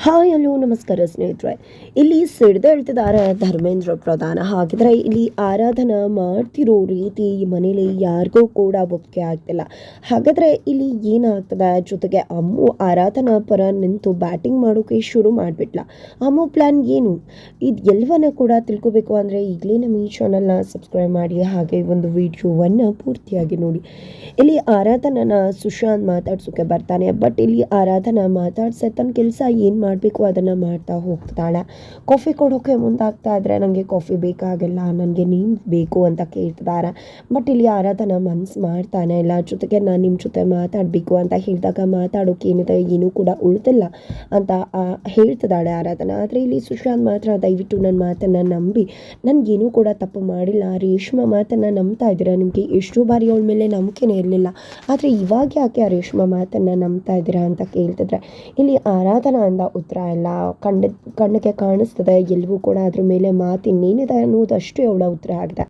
Hi, hello, ನಮಸ್ಕಾರ ಸ್ನೇಹಿತರೆ. ಇಲ್ಲಿ ಸಿಡ್ದು ಹೇಳ್ತಿದ್ದಾರೆ ಧರ್ಮೇಂದ್ರ ಪ್ರಧಾನ. ಹಾಗಿದ್ರೆ ಇಲ್ಲಿ ಆರಾಧನಾ ಮಾಡ್ತಿರೋ ರೀತಿ ಈ ಮನೇಲಿ ಯಾರಿಗೂ ಕೂಡ ಒಪ್ಪಿಗೆ ಆಗ್ತಿಲ್ಲ. ಹಾಗಾದರೆ ಇಲ್ಲಿ ಏನಾಗ್ತದೆ? ಜೊತೆಗೆ ಅಮ್ಮು ಆರಾಧನಾ ಪರ ನಿಂತು ಬ್ಯಾಟಿಂಗ್ ಮಾಡೋಕೆ ಶುರು ಮಾಡಿಬಿಟ್ಲ. ಅಮ್ಮು ಪ್ಲ್ಯಾನ್ ಏನು? ಇದು ಎಲ್ಲವನ್ನ ಕೂಡ ತಿಳ್ಕೊಬೇಕು ಅಂದರೆ ಈಗಲೇ ನಮ್ಮ ಈ ಚಾನಲ್ನ ಸಬ್ಸ್ಕ್ರೈಬ್ ಮಾಡಿ, ಹಾಗೆ ಒಂದು ವಿಡಿಯೋವನ್ನು ಪೂರ್ತಿಯಾಗಿ ನೋಡಿ. ಇಲ್ಲಿ ಆರಾಧನನ ಸುಶಾಂತ್ ಮಾತಾಡ್ಸೋಕೆ ಬರ್ತಾನೆ. ಬಟ್ ಇಲ್ಲಿ ಆರಾಧನಾ ಮಾತಾಡ್ಸೆ ತನ್ನ ಕೆಲಸ ಏನು ಮಾಡಬೇಕು, ಅದನ್ನು ಮಾಡ್ತಾ ಹೋಗ್ತಾಳೆ. ಕಾಫಿ ಕೊಡೋಕೆ ಮುಂದಾಗ್ತಾ ಇದ್ರೆ ನನಗೆ ಕಾಫಿ ಬೇಕಾಗಿಲ್ಲ ನನಗೆ ನೀನು ಬೇಕು ಅಂತ ಕೇಳ್ತಿದ್ದಾರೆ. ಬಟ್ ಇಲ್ಲಿ ಆರಾಧನಾ ಮನ್ಸು ಮಾಡ್ತಾನೆ, ಇಲ್ಲ, ಜೊತೆಗೆ ನಾನು ನಿಮ್ಮ ಜೊತೆ ಮಾತಾಡಬೇಕು ಅಂತ ಹೇಳಿದಾಗ ಮಾತಾಡೋಕೆ ಏನಿದೆ, ಏನೂ ಕೂಡ ಉಳಿದಿಲ್ಲ ಅಂತ ಹೇಳ್ತಿದ್ದಾಳೆ ಆರಾಧನ. ಆದರೆ ಇಲ್ಲಿ ಸುಶಾಂತ್ ಮಾತ್ರ ದಯವಿಟ್ಟು ನನ್ನ ಮಾತನ್ನು ನಂಬಿ, ನನಗೇನೂ ಕೂಡ ತಪ್ಪು ಮಾಡಿಲ್ಲ. ರೇಷ್ಮಾ ಮಾತನ್ನು ನಂಬ್ತಾ ಇದ್ದೀರಾ? ನಿಮಗೆ ಎಷ್ಟು ಬಾರಿ ಅವಳ ಮೇಲೆ ನಂಬಿಕೆನೇ ಇರಲಿಲ್ಲ. ಆದರೆ ಇವಾಗ ಯಾಕೆ ಆ ರೇಷ್ಮಾ ಮಾತನ್ನು ನಂಬ್ತಾ ಇದ್ದೀರಾ ಅಂತ ಕೇಳ್ತಿದ್ರೆ, ಇಲ್ಲಿ ಆರಾಧನಾ ಅಂದ ಉತ್ತರ ಎಲ್ಲ ಕಣ್ಣ ಕಣ್ಣಿಗೆ ಕಾಣಿಸ್ತದೆ. ಎಲ್ಲವೂ ಕೂಡ ಅದ್ರ ಮೇಲೆ ಮಾತಿನ್ನೇನಿದೆ ಅನ್ನೋದಷ್ಟು ಅವಳ ಉತ್ತರ ಆಗಿದೆ.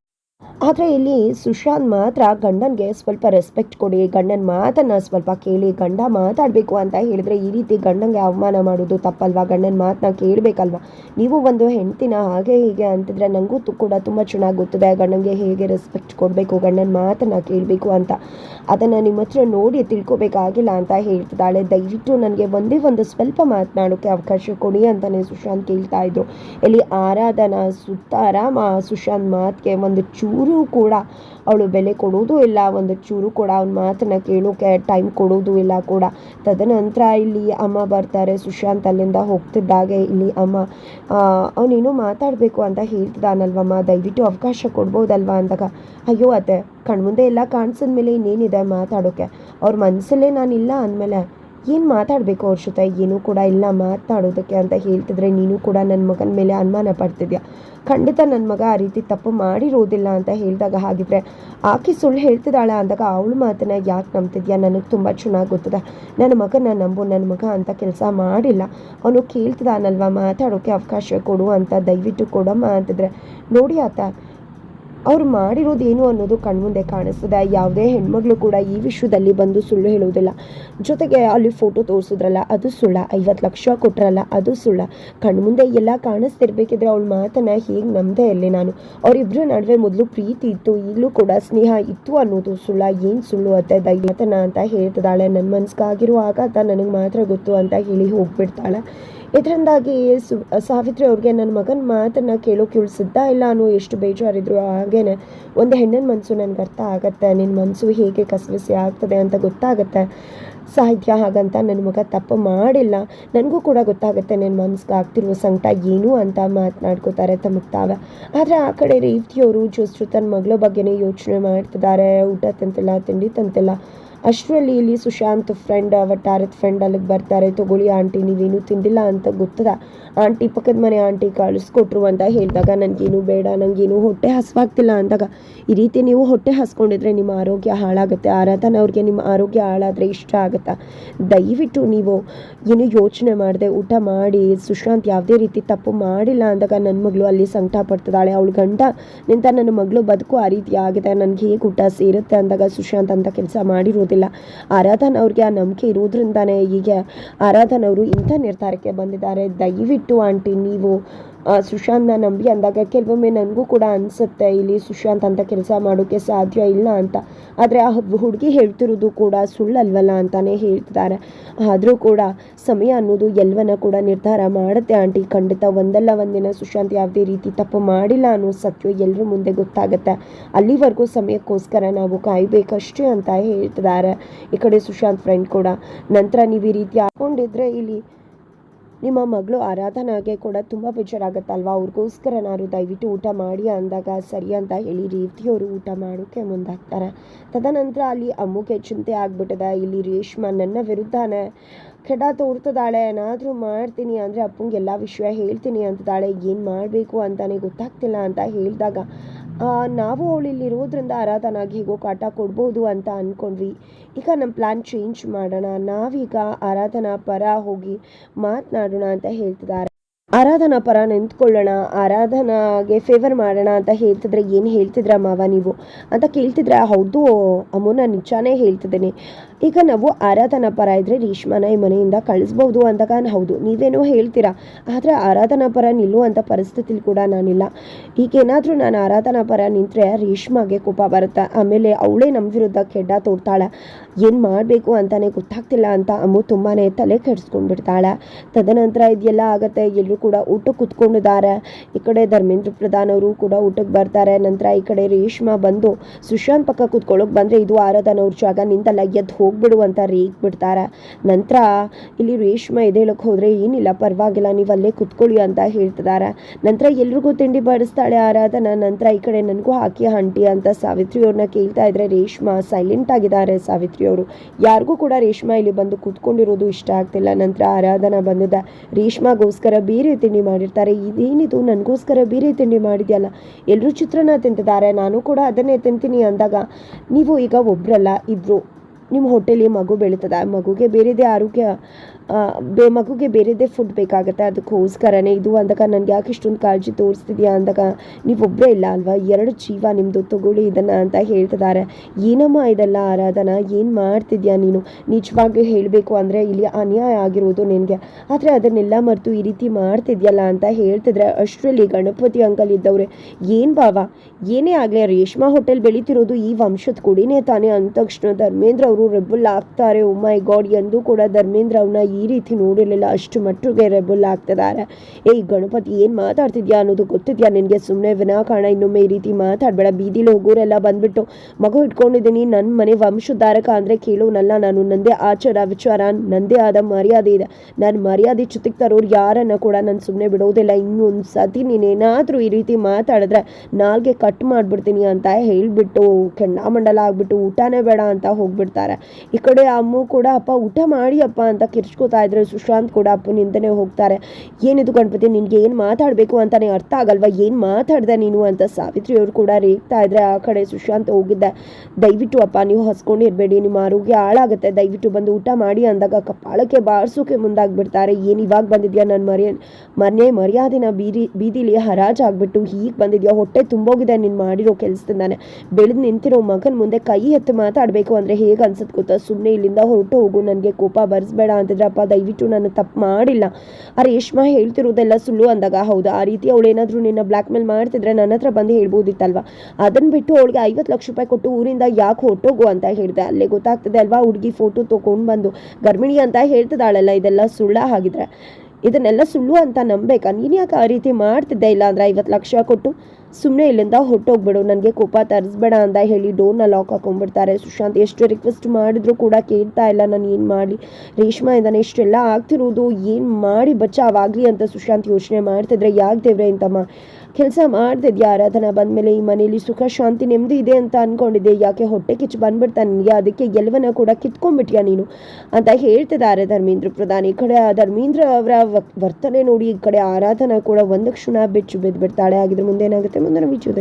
ಆದರೆ ಇಲ್ಲಿ ಸುಶಾಂತ್ ಮಾತ್ರ ಗಂಡನಿಗೆ ಸ್ವಲ್ಪ ರೆಸ್ಪೆಕ್ಟ್ ಕೊಡಿ, ಗಂಡನ ಮಾತನ್ನು ಸ್ವಲ್ಪ ಕೇಳಿ, ಗಂಡ ಮಾತಾಡಬೇಕು ಅಂತ ಹೇಳಿದ್ರೆ ಈ ರೀತಿ ಗಂಡನಿಗೆ ಅವಮಾನ ಮಾಡೋದು ತಪ್ಪಲ್ವಾ? ಗಂಡನ ಮಾತನ್ನ ಕೇಳಬೇಕಲ್ವಾ? ನೀವು ಒಂದು ಹೆಂಡ್ತಿನ ಹಾಗೆ ಹೀಗೆ ಅಂತಿದ್ರೆ ನನಗೂ ಕೂಡ ತುಂಬ ಚೆನ್ನಾಗಿ ಗೊತ್ತಿದೆ, ಗಂಡನಿಗೆ ಹೇಗೆ ರೆಸ್ಪೆಕ್ಟ್ ಕೊಡಬೇಕು, ಗಂಡನ ಮಾತನ್ನು ಕೇಳಬೇಕು ಅಂತ. ಅದನ್ನು ನಿಮ್ಮ ಹತ್ರ ನೋಡಿ ತಿಳ್ಕೊಬೇಕಾಗಿಲ್ಲ ಅಂತ ಹೇಳ್ತಿದ್ದಾಳೆ. ದಯವಿಟ್ಟು ನನಗೆ ಒಂದೇ ಒಂದು ಸ್ವಲ್ಪ ಮಾತನಾಡೋಕ್ಕೆ ಅವಕಾಶ ಕೊಡಿ ಅಂತಲೇ ಸುಶಾಂತ್ ಕೇಳ್ತಾ ಇದ್ರು. ಇಲ್ಲಿ ಆರಾಧನಾ ಸುತ್ತಾರಾಮ, ಸುಶಾಂತ್ ಮಾತಿಗೆ ಒಂದು ಚೂರು ಕೂಡ ಅವಳು ಬೆಲೆ ಕೊಡೋದು ಇಲ್ಲ, ಒಂದು ಚೂರು ಕೂಡ ಅವನ ಮಾತನ್ನು ಕೇಳೋಕೆ ಟೈಮ್ ಕೊಡೋದು ಇಲ್ಲ ಕೂಡ. ತದನಂತರ ಇಲ್ಲಿ ಅಮ್ಮ ಬರ್ತಾರೆ, ಸುಶಾಂತ್ ಅಲ್ಲಿಂದ ಹೋಗ್ತಿದ್ದಾಗೆ, ಇಲ್ಲಿ ಅಮ್ಮ ಅವನೇನೋ ಮಾತಾಡಬೇಕು ಅಂತ ಹೇಳ್ತಿದ್ದಾನಲ್ವಮ್ಮ ದಯವಿಟ್ಟು ಅವಕಾಶ ಕೊಡ್ಬೋದಲ್ವಾ? ಅಂದಾಗ, ಅಯ್ಯೋ ಅತ್ತೆ, ಕಣ್ಮುಂದೆ ಎಲ್ಲ ಕಾಣಿಸಿದ ಮೇಲೆ ಇನ್ನೇನಿದೆ ಮಾತಾಡೋಕ್ಕೆ ಅವ್ರ ಮನಸ್ಸಲ್ಲೇ ನಾನಿಲ್ಲ ಅಂದಮೇಲೆ ಏನು ಮಾತಾಡಬೇಕು ಅವ್ರ ಜೊತೆ? ಏನೂ ಕೂಡ ಇಲ್ಲ ಮಾತನಾಡೋದಕ್ಕೆ ಅಂತ ಹೇಳ್ತಿದ್ರೆ ನೀನು ಕೂಡ ನನ್ನ ಮಗನ ಮೇಲೆ ಅನುಮಾನ ಪಡ್ತಿದ್ಯಾ? ಖಂಡಿತ ನನ್ನ ಮಗ ಆ ರೀತಿ ತಪ್ಪು ಮಾಡಿರೋದಿಲ್ಲ ಅಂತ ಹೇಳಿದಾಗ ಹಾಗಿದ್ರೆ ಆಕೆ ಸುಳ್ಳು ಹೇಳ್ತಿದ್ದಾಳೆ ಅಂದಾಗ ಅವಳು ಮಾತನ್ನ ಯಾಕೆ ನಂಬ್ತಿದ್ಯಾ? ನನಗೆ ತುಂಬ ಚೆನ್ನಾಗಿ ಗೊತ್ತದ. ನನ್ನ ಮಗನ ನಂಬು ನನ್ನ ಮಗ ಅಂತ ಕೆಲಸ ಮಾಡಿಲ್ಲ. ಅವನು ಕೇಳ್ತಿದ್ದಾನಲ್ವ ಮಾತಾಡೋಕ್ಕೆ ಅವಕಾಶ ಕೊಡು ಅಂತ ದಯವಿಟ್ಟು ಕೊಡಮ್ಮ ಅಂತಿದ್ರೆ, ನೋಡಿ ಆತ ಅವ್ರು ಮಾಡಿರೋದು ಏನು ಅನ್ನೋದು ಕಣ್ಮುಂದೆ ಕಾಣಿಸ್ತದೆ. ಯಾವುದೇ ಹೆಣ್ಮಗಳು ಕೂಡ ಈ ವಿಷಯದಲ್ಲಿ ಬಂದು ಸುಳ್ಳು ಹೇಳುವುದಿಲ್ಲ ಜೊತೆಗೆ ಅಲ್ಲಿ ಫೋಟೋ ತೋರಿಸಿದ್ರಲ್ಲ, ಅದು ಸುಳ್ಳ. ಐವತ್ತು ಲಕ್ಷ ಕೊಟ್ರಲ್ಲ, ಅದು ಸುಳ್ಳ. ಕಣ್ಮುಂದೆ ಎಲ್ಲ ಕಾಣಿಸ್ತಿರ್ಬೇಕಿದ್ರೆ ಅವಳ ಮಾತನ್ನ ಹೀಗೆ ನಂಬದೇ ಇರಲಿ ನಾನು? ಅವರಿಬ್ಬರ ನಡುವೆ ಮೊದಲು ಪ್ರೀತಿ ಇತ್ತು, ಈಗಲೂ ಕೂಡ ಸ್ನೇಹ ಇತ್ತು ಅನ್ನೋದು ಸುಳ್ಳ. ಏನು ಸುಳ್ಳು ಅತ್ತೆ? ದೈವತನ ಅಂತ ಹೇಳ್ತಿದ್ದಾಳೆ. ನನ್ನ ಮನಸ್ಸಿಗಾಗಿರುವ ಆಘಾತ ನನಗೆ ಮಾತ್ರ ಗೊತ್ತು ಅಂತ ಹೇಳಿ ಹೋಗ್ಬಿಡ್ತಾಳೆ. ಇದರಿಂದಾಗಿ ಸು, ಸಾವಿತ್ರಿ ಅವ್ರಿಗೆ ನನ್ನ ಮಗನ ಮಾತನ್ನು ಕೇಳೋಕೆ ಇವಳು ಸಿದ್ಧ ಇಲ್ಲ ಅನ್ನೋ ಎಷ್ಟು ಬೇಜಾರಿದ್ರು, ಹಾಗೇನೆ ಒಂದು ಹೆಣ್ಣಿನ ಮನಸ್ಸು ನನಗೆ ಅರ್ಥ ಆಗತ್ತೆ ನಿನ್ನ ಮನಸ್ಸು ಹೇಗೆ ಕಸವಿಸಿ ಆಗ್ತದೆ ಅಂತ ಗೊತ್ತಾಗತ್ತೆ. ಸಾಹಿತ್ಯ ಹಾಗಂತ ನನ್ನ ಮಗ ತಪ್ಪು ಮಾಡಿಲ್ಲ. ನನಗೂ ಕೂಡ ಗೊತ್ತಾಗುತ್ತೆ ನನ್ನ ಮನ್ಸಿಗೆ ಆಗ್ತಿರುವ ಸಂಕಟ ಏನು ಅಂತ ಮಾತನಾಡ್ಕೋತಾರೆ ತಮಗೆ ತಾವೇ ಆದರೆ ಆ ಕಡೆ ರೇವತಿಯವರು ಜೋಸ್ರು ತನ್ನ ಮಗಳ ಬಗ್ಗೆನೇ ಯೋಚನೆ ಮಾಡ್ತಿದ್ದಾರೆ. ಊಟ ತಂತಿಲ್ಲ, ತಿಂಡಿ ತಂತಿಲ್ಲ. ಅಷ್ಟರಲ್ಲಿ ಇಲ್ಲಿ ಸುಶಾಂತ್ ಫ್ರೆಂಡ್ ಒಟ್ಟಾರದ ಫ್ರೆಂಡ್ ಅಲ್ಲಿಗೆ ಬರ್ತಾರೆ. ತಗೊಳ್ಳಿ ಆಂಟಿ, ನೀವೇನು ತಿಂದಿಲ್ಲ ಅಂತ ಗೊತ್ತದ? ಆಂಟಿ ಪಕ್ಕದ ಮನೆ ಆಂಟಿ ಕಳಿಸ್ಕೊಟ್ರು ಅಂತ ಹೇಳಿದಾಗ ನನಗೇನು ಬೇಡ ನನಗೇನು ಹೊಟ್ಟೆ ಹಸುವಾಗ್ತಿಲ್ಲ ಅಂದಾಗ, ಈ ರೀತಿ ನೀವು ಹೊಟ್ಟೆ ಹಸ್ಕೊಂಡಿದ್ರೆ ನಿಮ್ಮ ಆರೋಗ್ಯ ಹಾಳಾಗುತ್ತೆ. ಆರಾಧನ ಅವ್ರಿಗೆ ನಿಮ್ಮ ಆರೋಗ್ಯ ಹಾಳಾದರೆ ಇಷ್ಟ ಆಗುತ್ತಾ. ದಯವಿಟ್ಟು ನೀವು ಏನು ಯೋಚನೆ ಮಾಡದೆ, ಊಟ ಮಾಡಿ, ಸುಶಾಂತ್ ಯಾವುದೇ ರೀತಿ ತಪ್ಪು ಮಾಡಿಲ್ಲ ಅಂದಾಗ ನನ್ನ ಮಗಳು ಅಲ್ಲಿ ಸಂಕಟ ಪಡ್ತಿದ್ದಾಳೆ. ಅವಳು ಗಂಡ ನಿಂತ ನನ್ನ ಮಗಳು ಬದುಕು ಆ ರೀತಿ ಆಗಿದೆ. ನನಗೆ ಹೇಗೆ ಊಟ ಸೇರುತ್ತೆ ಅಂದಾಗ ಸುಶಾಂತ್ ಅಂತ ಕೆಲಸ ಮಾಡಿರೋದಿಲ್ಲ. ಆರಾಧನ್ ಅವ್ರಿಗೆ ಆ ನಂಬಿಕೆ ಇರೋದ್ರಿಂದಾನೇ ಈಗ ಆರಾಧನ್ ಅವರು ಇಂಥ ನಿರ್ಧಾರಕ್ಕೆ ಬಂದಿದ್ದಾರೆ. ದಯವಿಟ್ಟು ಆಂಟಿ, ನೀವು ಸುಶಾಂತ್ನ ನಂಬಿ ಅಂದಾಗ ಕೆಲವೊಮ್ಮೆ ನನಗೂ ಕೂಡ ಅನಿಸುತ್ತೆ, ಇಲ್ಲಿ ಸುಶಾಂತ್ ಅಂತ ಕೆಲಸ ಮಾಡೋಕ್ಕೆ ಸಾಧ್ಯ ಇಲ್ಲ ಅಂತ. ಆದರೆ ಆ ಹುಡುಗಿ ಹೇಳ್ತಿರೋದು ಕೂಡ ಸುಳ್ಳಲ್ವಲ್ಲ ಅಂತಾನೆ ಹೇಳ್ತಿದ್ದಾರೆ. ಆದರೂ ಕೂಡ ಸಮಯ ಅನ್ನೋದು ಎಲ್ಲವನ್ನ ಕೂಡ ನಿರ್ಧಾರ ಮಾಡುತ್ತೆ ಆಂಟಿ. ಖಂಡಿತ ಒಂದಲ್ಲ ಒಂದಿನ ಸುಶಾಂತ್ ಯಾವುದೇ ರೀತಿ ತಪ್ಪು ಮಾಡಿಲ್ಲ ಅನ್ನೋ ಸತ್ಯ ಎಲ್ಲರ ಮುಂದೆ ಗೊತ್ತಾಗುತ್ತೆ. ಅಲ್ಲಿವರೆಗೂ ಸಮಯಕ್ಕೋಸ್ಕರ ನಾವು ಕಾಯಬೇಕಷ್ಟೇ ಅಂತ ಹೇಳ್ತಿದ್ದಾರೆ. ಈ ಕಡೆ ಸುಶಾಂತ್ ಫ್ರೆಂಡ್ ಕೂಡ. ನಂತರ ನೀವು ಈ ರೀತಿ ಹಾಕೊಂಡಿದ್ರೆ ಇಲ್ಲಿ ನಿಮ್ಮ ಮಗಳು ಆರಾಧನಾಗೆ ಕೂಡ ತುಂಬ ಬೇಜಾರಾಗತ್ತಲ್ವಾ? ಅವ್ರಿಗೋಸ್ಕರ ನಾನು ದಯವಿಟ್ಟು ಊಟ ಮಾಡಿ ಅಂದಾಗ ಸರಿ ಅಂತ ಹೇಳಿ ರೇವತಿಯವರು ಊಟ ಮಾಡೋಕ್ಕೆ ಮುಂದಾಗ್ತಾರೆ. ತದನಂತರ ಅಲ್ಲಿ ಅಮ್ಮಗೆ ಚಿಂತೆ ಆಗ್ಬಿಟ್ಟಿದೆ. ಇಲ್ಲಿ ರೇಷ್ಮಾ ನನ್ನ ವಿರುದ್ಧನೇ ಕೆಡ ತೋರ್ತದಾಳೆ ಏನಾದರೂ ಮಾಡ್ತೀನಿ ಅಂದರೆ ಅಪ್ಪಂಗೆ ಎಲ್ಲ ವಿಷಯ ಹೇಳ್ತೀನಿ ಅಂತದಾಳೆ ಏನು ಮಾಡಬೇಕು ಅಂತಾನೆ ಗೊತ್ತಾಗ್ತಿಲ್ಲ ಅಂತ ಹೇಳಿದಾಗ ನಾವು ಅವಳಿಲ್ಲಿರೋದ್ರಿಂದ ಆರಾಧನಾಗಿ ಹೇಗೋ ಕಾಟ ಕೊಡ್ಬೋದು ಅಂತ ಅಂದ್ಕೊಂಡ್ವಿ ಈಗ ನಮ್ಮ ಪ್ಲ್ಯಾನ್ ಚೇಂಜ್ ಮಾಡೋಣ. ನಾವೀಗ ಆರಾಧನಾ ಪರ ಹೋಗಿ ಮಾತನಾಡೋಣ ಅಂತ ಹೇಳ್ತಿದ್ದಾರೆ. ಆರಾಧನಾ ಪರ ನಿಂತ್ಕೊಳ್ಳೋಣ, ಆರಾಧನಾಗೆ ಫೇವರ್ ಮಾಡೋಣ ಅಂತ ಹೇಳ್ತಿದ್ರೆ ಏನು ಹೇಳ್ತಿದ್ರ ಮಾವ ನೀವು? ಅಂತ ಕೇಳ್ತಿದ್ರೆ ಹೌದು ಅಮ್ಮು ನಾನು ನಿಜಾನೇ ಹೇಳ್ತಿದ್ದೀನಿ. ಈಗ ನಾವು ಆರಾಧನಾ ಪರ ಇದ್ರೆ ರೇಷ್ಮನ ಈ ಮನೆಯಿಂದ ಕಳಿಸ್ಬೋದು ಅಂದಾಗ ಹೌದು. ನೀವೇನೋ ಹೇಳ್ತೀರಾ? ಆದರೆ ಆರಾಧನಾ ಪರ ನಿಲ್ಲುವಂಥ ಪರಿಸ್ಥಿತಿಲಿ ಕೂಡ ನಾನಿಲ್ಲ. ಈಗೇನಾದರೂ ನಾನು ಆರಾಧನಾ ಪರ ನಿಂತರೆ ರೇಷ್ಮಾಗೆ ಕೋಪ ಬರುತ್ತೆ. ಆಮೇಲೆ ಅವಳೇ ನಮ್ಮ ವಿರುದ್ಧ ಕೆಡ್ಡ ತೋಡ್ತಾಳೆ ಏನು ಮಾಡಬೇಕು ಅಂತಾನೆ ಗೊತ್ತಾಗ್ತಿಲ್ಲ ಅಂತ ಅಮ್ಮು ತುಂಬಾ ತಲೆ ಕೆಡಿಸ್ಕೊಂಡ್ಬಿಡ್ತಾಳೆ. ತದನಂತರ ಇದೆಲ್ಲ ಆಗುತ್ತೆ. ಎಲ್ಲರೂ ಕೂಡ ಊಟಕ್ಕೆ ಕುತ್ಕೊಂಡಿದ್ದಾರೆ. ಈ ಕಡೆ ಧರ್ಮೇಂದ್ರ ಪ್ರಧಾನ್ ಅವರು ಕೂಡ ಊಟಕ್ಕೆ ಬರ್ತಾರೆ. ನಂತರ ಈ ಕಡೆ ರೇಷ್ಮಾ ಬಂದು ಸುಶಾಂತ್ ಪಕ್ಕ ಕುತ್ಕೊಳ್ಳೋಕೆ ಬಂದರೆ ಇದು ಆರಾಧನ ಅವ್ರ ಜಾಗ. ನಿಂತಲ್ಲ ಎದ್ದು ಹೋಗ್ಬಿಡು ಅಂತ ರೇಗ್ ಬಿಡ್ತಾರೆ. ನಂತರ ಇಲ್ಲಿ ರೇಷ್ಮಾ ಎದೇಳಕ್ಕೆ ಹೋದರೆ, ಏನಿಲ್ಲ, ಪರವಾಗಿಲ್ಲ, ನೀವು ಅಲ್ಲೇ ಕುತ್ಕೊಳ್ಳಿ ಅಂತ ಹೇಳ್ತಿದ್ದಾರೆ. ನಂತರ ಎಲ್ರಿಗೂ ತಿಂಡಿ ಬಡಿಸ್ತಾಳೆ ಆರಾಧನ. ನಂತರ ಈ ಕಡೆ ನನಗೂ ಹಾಕಿ ಹಂಟಿ ಅಂತ ಸಾವಿತ್ರಿ ಅವ್ರನ್ನ ಕೇಳ್ತಾ ಇದ್ರೆ, ರೇಷ್ಮಾ ಸೈಲೆಂಟ್ ಆಗಿದ್ದಾರೆ ಸಾವಿತ್ರಿ ಅವರು. ಯಾರಿಗೂ ಕೂಡ ರೇಷ್ಮಾ ಇಲ್ಲಿ ಬಂದು ಕೂತ್ಕೊಂಡಿರೋದು ಇಷ್ಟ ಆಗ್ತಿಲ್ಲ. ನಂತರ ಆರಾಧನಾ ಬಂದಿದ್ದ ರೇಷ್ಮಾಗೋಸ್ಕರ ಬೇರೆ ತಿಂಡಿ ಮಾಡಿರ್ತಾರೆ. ಇದೇನಿದು? ನನಗೋಸ್ಕರ ಬೇರೆ ತಿಂಡಿ ಮಾಡಿದೆಯಲ್ಲ? ಎಲ್ಲರೂ ಚಿತ್ರಾನ್ನ ತಿಂತಿದ್ದಾರೆ. ನಾನು ಕೂಡ ಅದನ್ನೇ ತಿಂತೀನಿ ಅಂದಾಗ, ನೀವು ಈಗ ಒಬ್ರಲ್ಲ, ಇಬ್ರು. ನಿಮ್ಮ ಹೋಟೆಲಿ ಮಗು ಬೆಳೀತದೆ. ಆ ಮಗುಗೆ ಬೇರೆದೇ ಆರೋಗ್ಯ ಬೇ, ಮಗುಗೆ ಬೇರೆದೇ ಫುಡ್ ಬೇಕಾಗುತ್ತೆ. ಅದಕ್ಕೋಸ್ಕರನೇ ಇದು ಅಂದಾಗ ನನಗೆ ಯಾಕೆ ಇಷ್ಟೊಂದು ಕಾಳಜಿ ತೋರಿಸ್ತಿದ್ಯಾ ಅಂದಾಗ ನೀವೊಬ್ಬರೇ ಇಲ್ಲ ಅಲ್ವಾ? ಎರಡು ಜೀವ ನಿಮ್ಮದು ತಗೊಳ್ಳಿ ಇದನ್ನು ಅಂತ ಹೇಳ್ತಿದ್ದಾರೆ. ಏನಮ್ಮ ಇದೆಲ್ಲ ಆರಾಧನಾ? ಏನು ಮಾಡ್ತಿದ್ಯಾ ನೀನು? ನಿಜವಾಗಿ ಹೇಳಬೇಕು ಅಂದರೆ ಇಲ್ಲಿ ಅನ್ಯಾಯ ಆಗಿರೋದು ನಿನಗೆ. ಆದರೆ ಅದನ್ನೆಲ್ಲ ಮರೆತು ಈ ರೀತಿ ಮಾಡ್ತಿದ್ಯಲ್ಲ ಅಂತ ಹೇಳ್ತಿದ್ರೆ ಅಷ್ಟರಲ್ಲಿ ಗಣಪತಿ ಅಂಕಲ್ ಇದ್ದವ್ರೆ. ಏನು ಬಾವ ಏನೇ ಆಗಲಿ ರೇಷ್ಮಾ ಹೋಟೆಲ್ ಬೆಳೀತಿರೋದು ಈ ವಂಶದ ಕುಡಿನೇ ತಾನೇ. ಅಂದ ತಕ್ಷಣ ಧರ್ಮೇಂದ್ರ ಅವರು ರೆಬಲ್ ಆಗ್ತಾರೆ. ಮೈ ಗಾಡ್ ಎಂದೂ ಕೂಡ ಧರ್ಮೇಂದ್ರ ಅವನ್ನ ಈ ರೀತಿ ನೋಡಿರಲಿಲ್ಲ. ಅಷ್ಟು ಮಟ್ಟಿಗೆ ರೆಬಲ್ ಆಗ್ತಿದ್ದಾರೆ. ಏಯ್ ಗಣಪತಿ, ಏನು ಮಾತಾಡ್ತಿದ್ಯಾ ಅನ್ನೋದು ಗೊತ್ತಿದ್ಯಾ ನಿನಗೆ? ಸುಮ್ಮನೆ ವಿನಾಕಾರಣ ಇನ್ನೊಮ್ಮೆ ಈ ರೀತಿ ಮಾತಾಡಬೇಡ. ಬೀದಿಲಿ ಹೋಗೋರೆಲ್ಲ ಬಂದ್ಬಿಟ್ಟು ಮಗು ಇಟ್ಕೊಂಡಿದ್ದೀನಿ ನನ್ನ ಮನೆ ವಂಶಧಾರಕ ಅಂದರೆ ಕೇಳೋನಲ್ಲ ನಾನು. ನಂದೇ ಆಚಾರ, ವಿಚಾರ, ನಂದೇ ಆದ ಮರ್ಯಾದೆ ಇದೆ. ನಾನು ಮರ್ಯಾದೆ ಚುತ್ತಿಗೆ ತರೋರು ಯಾರನ್ನ ಕೂಡ ನಾನು ಸುಮ್ಮನೆ ಬಿಡೋದಿಲ್ಲ. ಇನ್ನೊಂದು ಸತಿ ನೀನೇನಾದರೂ ಈ ರೀತಿ ಮಾತಾಡಿದ್ರೆ ನಾಲ್ಗೆ ಕಟ್ ಮಾಡಿಬಿಡ್ತೀನಿ ಅಂತ ಹೇಳಿಬಿಟ್ಟು ಕೆಂಡಾಮಂಡಲ ಆಗಿಬಿಟ್ಟು ಊಟನೇ ಬೇಡ ಅಂತ ಹೋಗ್ಬಿಡ್ತಾರೆ. ಈ ಕಡೆ ಅಮ್ಮು ಕೂಡ, ಅಪ್ಪ, ಊಟ ಮಾಡಿ ಅಪ್ಪ ಅಂತ ಕಿರ್ಚ್ಕೋತಾ ಇದ್ರೆ. ಸುಶಾಂತ್ ಕೂಡ ಅಪ್ಪ ಅಪ್ಪನಿಂದನೇ ಹೋಗ್ತಾರೆ. ಏನಿದು ಗಣಪತಿ, ನಿನ್ಗೆ ಏನು ಮಾತಾಡಬೇಕು ಅಂತಾನೆ ಅರ್ಥ ಆಗಲ್ವಾ? ಏನು ಮಾತಾಡ್ದೆ ನೀನು? ಅಂತ ಸಾವಿತ್ರಿ ಅವರು ಕೂಡ ರೇಗ್ತಾ ಇದ್ರೆ ಆ ಕಡೆ ಸುಶಾಂತ್ ಹೋಗಿದ್ದೆ. ದಯವಿಟ್ಟು ಅಪ್ಪ, ನೀವು ಹಸ್ಕೊಂಡಿರ್ಬೇಡಿ. ನಿಮ್ಮ ಆರೋಗ್ಯ ಹಾಳಾಗುತ್ತೆ. ದಯವಿಟ್ಟು ಬಂದು ಊಟ ಮಾಡಿ ಅಂದಾಗ ಕಪಾಳಕ್ಕೆ ಬಾರಿಸೋಕೆ ಮುಂದಾಗ್ಬಿಡ್ತಾರೆ. ಏನು ಇವಾಗ ಬಂದಿದ್ಯಾ ನನ್ನ ಮರ್ಯ ಮನೆ ಮರ್ಯಾದಿನ ಬೀದಿ ಬೀದಿಲಿ ಹರಾಜಾಗ್ಬಿಟ್ಟು ಹೀಗೆ ಬಂದಿದ್ಯಾ? ಹೊಟ್ಟೆ ತುಂಬೋಗಿದೆ. ನೀನು ಮಾಡಿರೋ ಕೆಲಸದಿಂದಾನೆ. ಬೆಳೆದು ನಿಂತಿರೋ ಮಗನ ಮುಂದೆ ಕೈ ಎತ್ತು ಮಾತಾಡಬೇಕು ಅಂದರೆ ಹೇಗೆ ಅನ್ಸುತ್ತೆ? ಗೊತ್ತಾ? ಸುಮ್ಮನೆ ಇಲ್ಲಿಂದ ಹೊರಟು ಹೋಗು, ನನಗೆ ಕೋಪ ಬರ್ಸ್ಬೇಡ ಅಂತಿದ್ರೆ ಅಪ್ಪ ದಯವಿಟ್ಟು ನಾನು ತಪ್ಪು ಮಾಡಿಲ್ಲ. ಆ ರೇಷ್ಮಾ ಹೇಳ್ತಿರೋದೆಲ್ಲ ಸುಳ್ಳು ಅಂದಾಗ, ಹೌದು, ಆ ರೀತಿ ಅವಳು ಏನಾದರೂ ನಿನ್ನ ಬ್ಲ್ಯಾಕ್ ಮೇಲ್ ಮಾಡ್ತಿದ್ರೆ ನನ್ನ ಹತ್ರ ಬಂದು ಹೇಳ್ಬೋದಿತ್ತಲ್ವ? ಅದನ್ನ ಬಿಟ್ಟು ಅವಳಿಗೆ ಐವತ್ತು ಲಕ್ಷ ರೂಪಾಯಿ ಕೊಟ್ಟು ಊರಿಂದ ಯಾಕೆ ಹೊರಟೋಗು ಅಂತ ಹೇಳಿದೆ. ಅಲ್ಲೇ ಗೊತ್ತಾಗ್ತದೆ ಅಲ್ವಾ, ಹುಡುಗಿ ಫೋಟೋ ತೊಗೊಂಡು ಬಂದು. ಗರ್ಭಿಣಿ ಅಂತ ಹೇಳ್ತಿದ್ದಾಳಲ್ಲ, ಇದೆಲ್ಲ ಸುಳ್ಳ ಹಾಗಿದ್ರೆ. ಇದನ್ನೆಲ್ಲ ಸುಳ್ಳು ಅಂತ ನಂಬೇಕಾ? ನೀನು ಯಾಕೆ ಆ ರೀತಿ ಮಾಡ್ತಿದ್ದೆ? ಇಲ್ಲ ಅಂದ್ರೆ ಐವತ್ತು ಲಕ್ಷ ಕೊಟ್ಟು ಸುಮ್ಮನೆ ಇಲ್ಲಿಂದ ಹೊಟ್ಟೋಗ್ಬಿಡು ನನಗೆ ಕೋಪ ತರಿಸ್ಬೇಡ ಅಂತ ಹೇಳಿ ಡೋರ್ನ ಲಾಕ್ ಹಾಕೊಂಡ್ಬಿಡ್ತಾರೆ. ಸುಶಾಂತ್ ಎಷ್ಟು ರಿಕ್ವೆಸ್ಟ್ ಮಾಡಿದ್ರು ಕೂಡ ಕೇಳ್ತಾ ಇಲ್ಲ. ನಾನು ಏನು ಮಾಡಲಿ? ರೇಷ್ಮಾ ಇದ್ದಾನೆ, ಇಷ್ಟೆಲ್ಲ ಆಗ್ತಿರೋದು. ಏನು ಮಾಡಿ ಬಚಾವಾಗಲಿ ಅಂತ ಸುಶಾಂತ್ ಯೋಚನೆ ಮಾಡ್ತಿದ್ರೆ ಯಾಕೆ ದೇವ್ರೆ ಅಂತಮ್ಮ ಕೆಲಸ ಮಾಡ್ತಿದ್ಯಾ ಆರಾಧನಾ ಬಂದಮೇಲೆ ಈ ಮನೇಲಿ ಸುಖ, ಶಾಂತಿ, ನೆಮ್ಮದಿ ಇದೆ ಅಂತ ಅಂದ್ಕೊಂಡಿದ್ದೆ ಯಾಕೆ ಹೊಟ್ಟೆ ಕಿಚ್ಚು ಬಂದ್ಬಿಡ್ತಾ ನಿನಗೆ? ಅದಕ್ಕೆ ಗೆಲುವನ್ನು ಕೂಡ ಕಿತ್ಕೊಂಡ್ಬಿಟ್ಯಾ ನೀನು? ಅಂತ ಹೇಳ್ತಿದ್ದಾರೆ ಧರ್ಮೇಂದ್ರ ಪ್ರಧಾನ್. ಈ ಕಡೆ ಧರ್ಮೇಂದ್ರ ಅವರ ವರ್ತನೆ ನೋಡಿ ಈ ಕಡೆ ಆರಾಧನಾ ಕೂಡ ಒಂದು ಕ್ಷಣ ಬೆಚ್ಚು ಬಿದ್ದುಬಿಡ್ತಾಳೆ ಹಾಗಿದ್ರೆ ಮುಂದೆ ಏನಾಗುತ್ತೆ ಮುಂದೆ ವಿಚಾರ